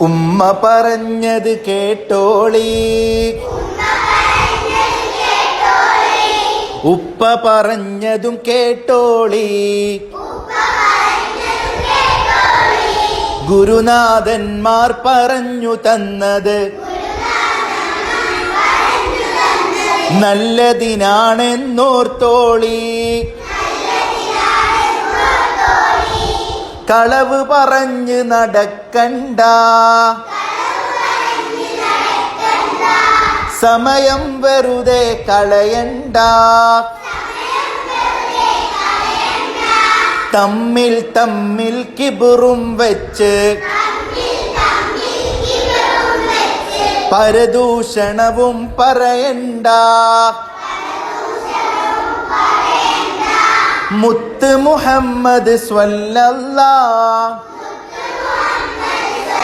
ഉമ്മ പറഞ്ഞത് കേട്ടോളി. ഉപ്പ പറഞ്ഞതും കേട്ടോളി. ഗുരുനാഥന്മാർ പറഞ്ഞു തന്നത് നല്ലതിനാണെന്നോർത്തോളി. കളവ് പറഞ്ഞ് നടക്കണ്ട. സമയം വെറുതെ കളയണ്ട. തമ്മിൽ തമ്മിൽ കിബുറും വെച്ച് പരദൂഷണവും പറയണ്ട. മുത്ത് മുഹമ്മദ് സ്വല്ലല്ലാ